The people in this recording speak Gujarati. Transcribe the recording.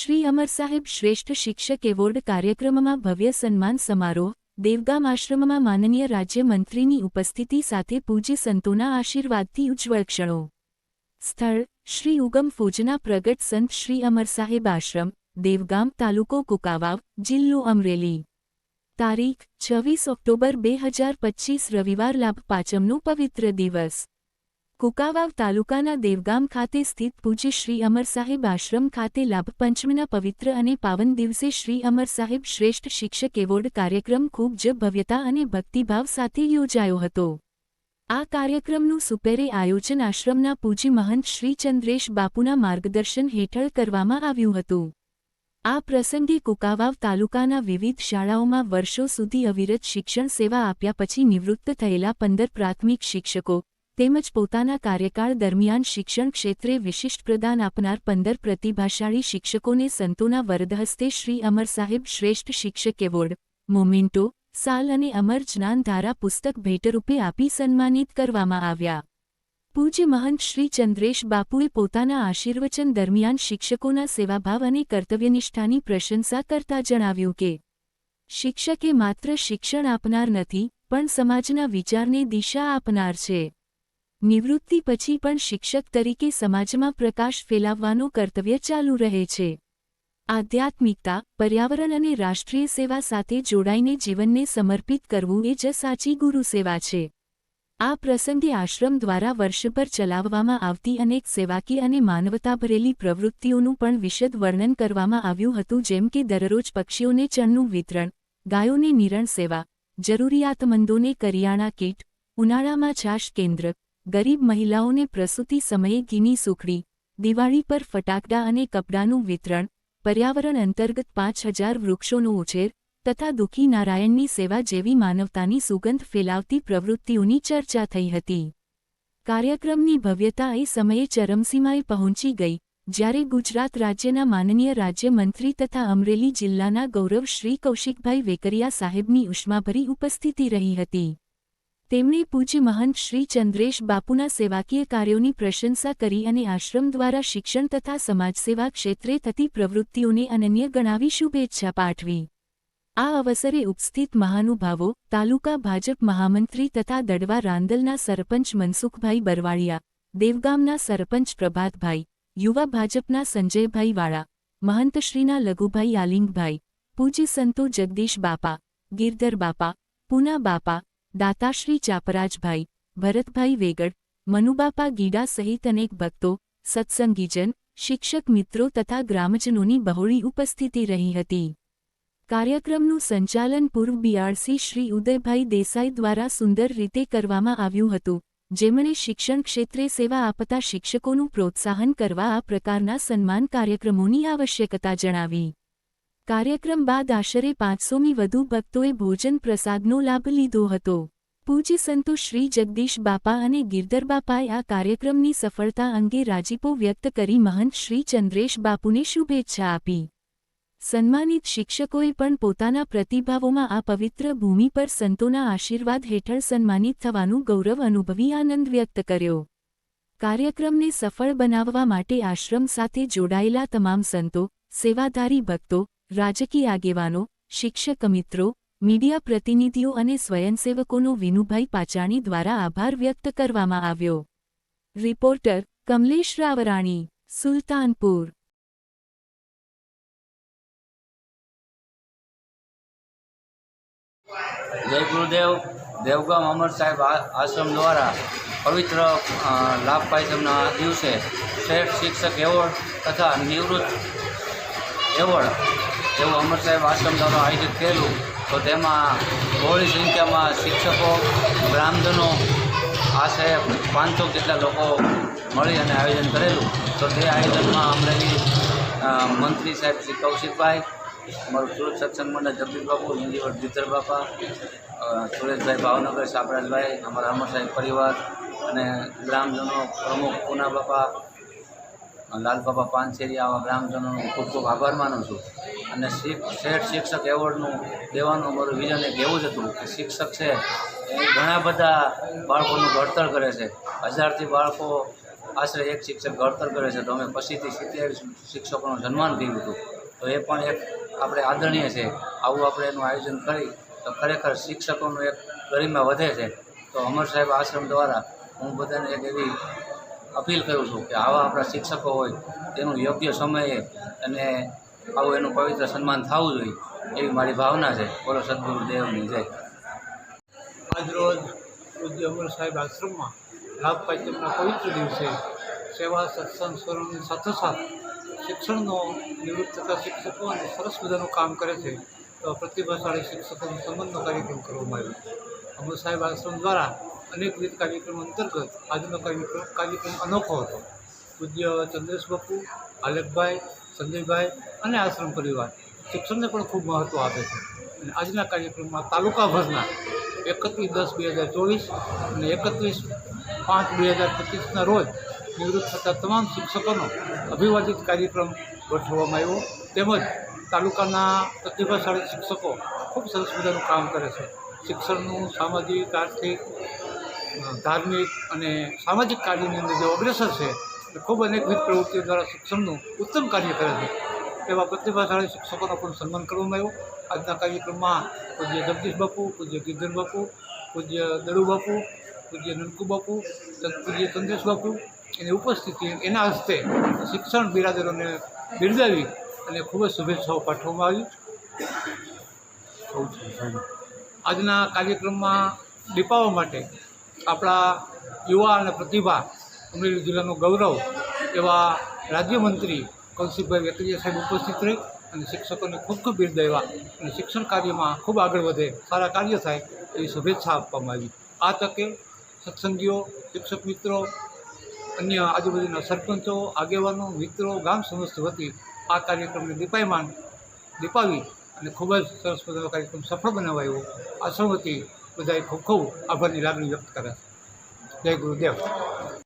શ્રી અમર સાહેબ શ્રેષ્ઠ શિક્ષક એવોર્ડ કાર્યક્રમમાં ભવ્ય સન્માન સમારોહ, દેવગામ આશ્રમમાં માનનીય રાજ્યમંત્રીની ઉપસ્થિતિ સાથે પૂજ્ય સંતોના આશીર્વાદથી ઉજ્જવળ ક્ષણો. સ્થળ, શ્રી ઉગમ ફોજના પ્રગટ સંત શ્રી અમર સાહેબ આશ્રમ, દેવગામ તાલુકો કુકાવાવ, જિલ્લો અમરેલી. તારીખ, છવ્વીસ ઓક્ટોબર બે હજાર રવિવાર લાભ પાંચમનો પવિત્ર દિવસ. કુકાવાવ તાલુકાના દેવગામ ખાતે સ્થિત પૂજ્ય શ્રી અમર સાહેબ આશ્રમ ખાતે લાભપંચમના પવિત્ર અને પાવન દિવસે શ્રી અમર સાહેબ શ્રેષ્ઠ શિક્ષક એવોર્ડ કાર્યક્રમ ખૂબ જ ભવ્યતા અને ભક્તિભાવ સાથે યોજાયો હતો. આ કાર્યક્રમનું સુપેરે આયોજન આશ્રમના પૂજ્ય મહંત શ્રી ચંદ્રેશ બાપુના માર્ગદર્શન હેઠળ કરવામાં આવ્યું હતું. આ પ્રસંગે કુકાવાવ તાલુકાના વિવિધ શાળાઓમાં વર્ષો સુધી અવિરત શિક્ષણ સેવા આપ્યા પછી નિવૃત્ત થયેલા પંદર પ્રાથમિક શિક્ષકો તેમજ પોતાના કાર્યકાળ દરમિયાન શિક્ષણ ક્ષેત્રે વિશિષ્ટ પ્રદાન આપનાર પંદર પ્રતિભાશાળી શિક્ષકોને સંતોના વરદહસ્તે શ્રી અમર સાહેબ શ્રેષ્ઠ શિક્ષક એવોર્ડ, મોમેન્ટો, સાલ અને અમર જ્ઞાનધારા પુસ્તક ભેટરૂપે આપી સન્માનિત કરવામાં આવ્યા. પૂજ્ય મહંત શ્રી ચંદ્રેશ બાપુએ પોતાના આશીર્વચન દરમિયાન શિક્ષકોના સેવાભાવ અને કર્તવ્યનિષ્ઠાની પ્રશંસા કરતા જણાવ્યું કે, શિક્ષકે માત્ર શિક્ષણ આપનાર નથી, પણ સમાજના વિચારને દિશા આપનાર છે. નિવૃત્તિ પછી પણ શિક્ષક તરીકે સમાજમાં પ્રકાશ ફેલાવવાનું કર્તવ્ય ચાલુ રહે છે. આધ્યાત્મિકતા, પર્યાવરણ અને રાષ્ટ્રીય સેવા સાથે જોડાઈને જીવનને સમર્પિત કરવું એ જ સાચી ગુરુસેવા છે. આ પ્રસંગે આશ્રમ દ્વારા વર્ષભર ચલાવવામાં આવતી અનેક સેવાકી અને માનવતાભરેલી પ્રવૃત્તિઓનું પણ વિશદ વર્ણન કરવામાં આવ્યું હતું, જેમ કે દરરોજ પક્ષીઓને ચણનું વિતરણ, ગાયોને નિરણ સેવા, જરૂરિયાતમંદોને કરિયાણા કીટ, ઉનાળામાં છાશ કેન્દ્ર ગરીબ મહિલાઓને પ્રસૂતિ સમયે ઘીની સુખડી, દિવાળી પર ફટાકડા અને કપડાનું વિતરણ, પર્યાવરણ અંતર્ગત પાંચ હજાર વૃક્ષોનો ઉછેર તથા દુઃખી નારાયણની સેવા જેવી માનવતાની સુગંધ ફેલાવતી પ્રવૃત્તિઓની ચર્ચા થઈ હતી. કાર્યક્રમની ભવ્યતા એ સમયે ચરમસીમાએ પહોંચી ગઈ, જ્યારે ગુજરાત રાજ્યના માનનીય રાજ્યમંત્રી તથા અમરેલી જિલ્લાના ગૌરવ શ્રી કૌશિકભાઈ વેકરિયા સાહેબની ઉષ્માભરી ઉપસ્થિતિ રહી હતી. તેમણે પૂજ્ય મહંત શ્રી ચંદ્રેશ બાપુના સેવાકીય કાર્યોની પ્રશંસા કરી અને આશ્રમ દ્વારા શિક્ષણ તથા સમાજસેવા ક્ષેત્રે થતી પ્રવૃત્તિઓને અનન્ય ગણાવી શુભેચ્છા પાઠવી. આ અવસરે ઉપસ્થિત મહાનુભાવો, તાલુકા ભાજપ મહામંત્રી તથા દડવા રાંદલના સરપંચ મનસુખભાઈ બરવાળિયા, દેવગામના સરપંચ પ્રભાતભાઈ, યુવા ભાજપના સંજયભાઈ વાળા, મહંતશ્રીના લઘુભાઈ આલિંગભાઈ, પૂજ્ય સંતો જગદીશ બાપા, ગિરધર બાપા, પૂના બાપા દાતાશ્રી ચાપરાજભાઈ, ભરતભાઈ વેગડ, મનુબાપા ગીડા સહિત અનેક ભક્તો, સત્સંગીજન, શિક્ષક મિત્રો તથા ગ્રામજનોની બહોળી ઉપસ્થિતિ રહી હતી. કાર્યક્રમનું સંચાલન પૂર્વ બીઆરસી શ્રી ઉદયભાઈ દેસાઈ દ્વારા સુંદર રીતે કરવામાં આવ્યું હતું, જેમણે શિક્ષણ ક્ષેત્રે સેવા આપતા શિક્ષકોનું પ્રોત્સાહન કરવા આ પ્રકારના સન્માન કાર્યક્રમોની આવશ્યકતા જણાવી. કાર્યક્રમ બાદ આશરે પાંચસોમી વધુ ભક્તોએ ભોજન પ્રસાદનો લાભ લીધો હતો. પૂજ્ય સંતો શ્રી જગદીશ બાપા અને ગિરધર બાપાએ આ કાર્યક્રમની સફળતા અંગે રાજીપો વ્યક્ત કરી મહંત શ્રી ચંદ્રેશ બાપુને શુભેચ્છા આપી. સન્માનિત શિક્ષકોએ પણ પોતાના પ્રતિભાવોમાં આ પવિત્ર ભૂમિ પર સંતોના આશીર્વાદ હેઠળ સન્માનિત થવાનું ગૌરવ અનુભવી આનંદ વ્યક્ત કર્યો. કાર્યક્રમને સફળ બનાવવા માટે આશ્રમ સાથે જોડાયેલા તમામ સંતો, સેવાધારી ભક્તો રાજકીય આગેવાનો, શિક્ષક મિત્રો, મીડિયા પ્રતિનિધિઓ અને સ્વયંસેવકોનો વિનુભાઈ પાચાણી દ્વારા આભાર વ્યક્ત કરવામાં આવ્યો. રિપોર્ટર કમલેશ રાવરાણી, સુલતાનપુર. જય ગુરુદેવ, દેવગામ અમર સાહેબ આશ્રમ દ્વારા પવિત્ર લાભ પાયસમના દિવસે. શ્રેષ્ઠ શિક્ષક એવોર્ડ તથા નિવૃત્ત એવોર્ડ એવું અમર સાહેબ આશ્રમ દ્વારા આયોજિત થયેલું, તો તેમાં બહોળી સંખ્યામાં શિક્ષકો ગ્રામજનો આશરે પાંચસો જેટલા લોકો મળી અને આયોજન કરેલું. તો તે આયોજનમાં અમરેલી મંત્રી સાહેબ શ્રી કૌશિકભાઈ, અમારું સુરત સત્સંગ મંડળ જગદીશ બાપુ હિન્દીવર જીતર બાપા સુરેશભાઈ ભાવનગર સાપરાજભાઈ અમારા અમર સાહેબ પરિવાર અને ગ્રામજનો પ્રમુખ પૂના બાપા લાલબાબા પાનસેરી આવા ગ્રામજનોનો ખૂબ ખૂબ આભાર માનું છું. અને શ્રેષ્ઠ શિક્ષક એવોર્ડનું દેવાનું મારું વિઝન એક એવું જ હતું કે શિક્ષક છે એ ઘણા બધા બાળકોનું ઘડતર કરે છે. હજારથી બાળકો આશરે એક શિક્ષક ઘડતર કરે છે. તો અમે પછીથી સિત્તેર શિક્ષકોનું સન્માન કર્યું હતું. તો એ પણ એક આપણે આદરણીય છે. આવું આપણે એનું આયોજન કરી તો ખરેખર શિક્ષકોનું એક ગરિમા વધે છે. તો અમર સાહેબ આશ્રમ દ્વારા હું બધાને એક એવી અપીલ કરું છું કે આવા આપણા શિક્ષકો હોય, તેનું યોગ્ય સમયે અને આવું એનું પવિત્ર સન્માન થવું જોઈએ, એવી મારી ભાવના છે. બોલો સદગુરુ દેવની જય. આજરોજ પૂજ્ય સાહેબ આશ્રમમાં લાભ પાંચમના પવિત્ર દિવસે સેવા સત્સંગ સાથે સાથોસાથ શિક્ષણનો નિવૃત્ત થતા શિક્ષકો અને સરસ મજાનું કામ કરે છે, તો પ્રતિભાશાળી શિક્ષકોનો સંબંધનો કાર્યક્રમ કરવામાં આવ્યો. અમર સાહેબ આશ્રમ દ્વારા અનેકવિધ કાર્યક્રમો અંતર્ગત આજનો કાર્યક્રમ કાર્યક્રમ અનોખો હતો. પૂજ્ય ચંદ્રેશ બાપુ, આલેખભાઈ, સંજયભાઈ અને આશ્રમ પરિવાર શિક્ષણને પણ ખૂબ મહત્ત્વ આપે છે. અને આજના કાર્યક્રમમાં તાલુકાભરના એકત્રીસ દસ બે હજાર ચોવીસ અને એકત્રીસ પાંચ બે હજાર પચીસના રોજ નિવૃત્ત થતા તમામ શિક્ષકોનો અભિવાદિત કાર્યક્રમ ગોઠવવામાં આવ્યો. તેમજ તાલુકાના પ્રતિભાશાળી શિક્ષકો ખૂબ સરસ મજાનું કામ કરે છે. શિક્ષણનું, સામાજિક, આર્થિક ધાર્મિક અને સામાજિક કાર્યની અંદર જે અગ્રેસર છે એ ખૂબ અનેકવિધ પ્રવૃત્તિઓ દ્વારા શિક્ષણનું ઉત્તમ કાર્ય કરે છે. તેવા પ્રતિભાશાળી શિક્ષકોનો પણ સન્માન કરવામાં આવ્યું. આજના કાર્યક્રમમાં પૂજ્ય જગદીશ બાપુ પૂજ્ય ગિરધર બાપુ પૂજ્ય દડુ બાપુ પૂજ્ય નનકુ બાપુ પૂજ્ય ચંદ્રેશ બાપુ એની ઉપસ્થિતિ એના હસ્તે શિક્ષણ બિરાદરોને બિરદાવી અને ખૂબ જ શુભેચ્છાઓ પાઠવવામાં આવી. આજના કાર્યક્રમમાં દીપાવવા માટે આપણા યુવા અને પ્રતિભા અમરેલી જિલ્લાનું ગૌરવ એવા રાજ્યમંત્રી કૌશિકભાઈ વેકરિયા સાહેબ ઉપસ્થિત રહી અને શિક્ષકોને ખૂબ ખૂબ બિરદાવ્યા અને શિક્ષણ કાર્યમાં ખૂબ આગળ વધે, સારા કાર્ય થાય એવી શુભેચ્છા આપવામાં આવી. આ તકે સત્સંગીઓ, શિક્ષક મિત્રો, અન્ય આજુબાજુના સરપંચો, આગેવાનો, મિત્રો, ગામ સમસ્ત વતી આ કાર્યક્રમને દીપાયમાન દીપાવી અને ખૂબ જ સરસ મજાનો કાર્યક્રમ સફળ બનાવાયો. આશ્રમ વતી બધાએ ખૂબ ખૂબ આભારની લાગણી વ્યક્ત કરે છે. જય ગુરુદેવ.